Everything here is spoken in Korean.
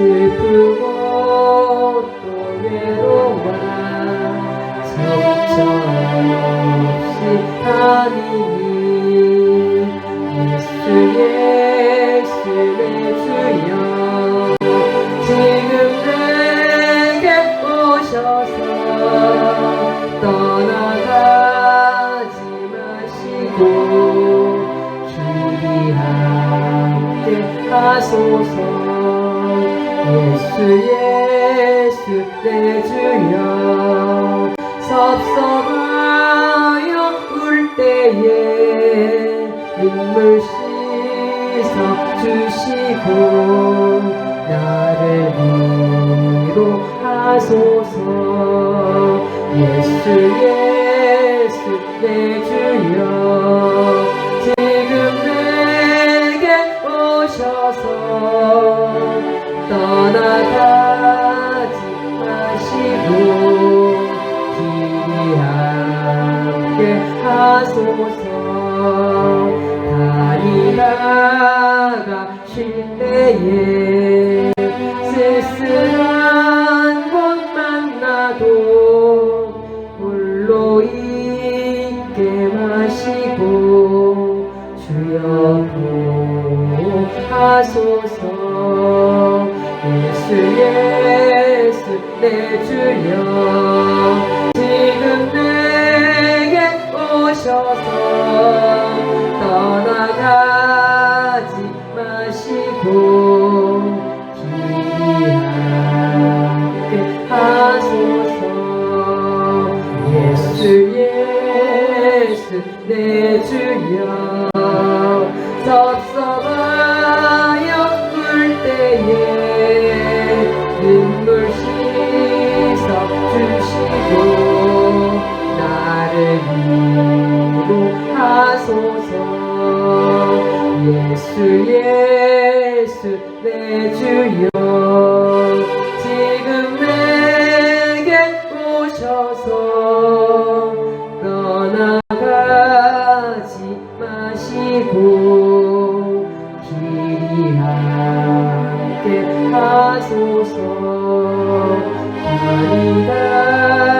슬프고 또 외로워 성정 없이 다니니 예수 예수 예수여 지금 내게 오셔서 떠나가지 마시고 길이 함께 하소서 예수 예수 내 주여. 섭섭하여 울 때에 눈물 씻어 주시고 나를 위로하소서. 예수 예수 내 주여 하소서. 예수 예수 내 주여. 지금 내게 오셔서 떠나가지 마시고 함께 하소서. 예수 예수 내 주여 예수 예수 내 주여. 지금 내게 오셔서 떠나가지 마시고 길이 함께 하소서 다니다